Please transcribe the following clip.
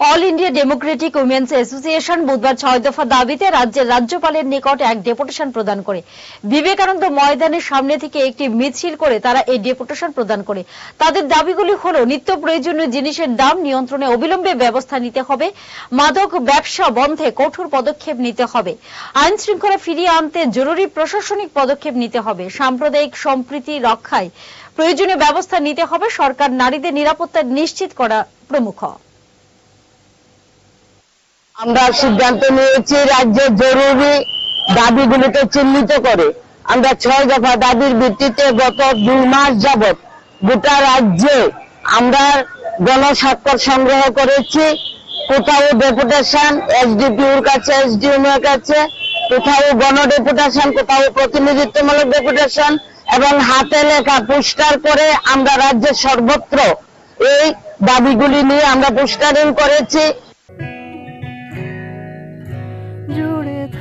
All India Democratic Women's Association বুধবার ছয় দফা দাবিতে রাজ্যের রাজ্যপালের নিকট এক ডেপুটেশন প্রদান করে। বিবেকানন্দ ময়দানের সামনে থেকে একটি মিছিল করে তারা এই ডেপুটেশন প্রদান করে। তাদের দাবিগুলি হল, নিত্য প্রয়োজনীয় জিনিসের দাম নিয়ন্ত্রণে অবিলম্বে ব্যবস্থা নিতে হবে, মাদক ব্যবসা বন্ধে কঠোর পদক্ষেপ নিতে হবে আইন শৃঙ্খলা ফিরিয়ে আনতে জরুরি প্রশাসনিক পদক্ষেপ নিতে হবে, সাম্প্রদায়িক সম্প্রীতি রক্ষায় প্রয়োজনীয় ব্যবস্থা নিতে হবে, সরকার নারীদের নিরাপত্তা নিশ্চিত করা প্রমুখ। আমরা সিদ্ধান্ত নিয়েছি রাজ্যের জরুরি দাবিগুলিকে চিহ্নিত করে। আমরা ছয় দফা দাবির ভিত্তিতে গত দুই মাস যাবৎ গোটা রাজ্যে আমরা গণস্বাক্ষর সংগ্রহ করেছি। কোথাও ডেপুটেশন, এসডিপিউর কাছে এসডিএম এর কাছে, কোথাও গণ ডেপুটেশন কোথাও প্রতিনিধিত্বমূলক ডেপুটেশন এবং হাতে লেখা পোস্টার করে আমরা রাজ্যের সর্বত্র এই দাবিগুলি নিয়ে আমরা পোস্টারিং করেছি।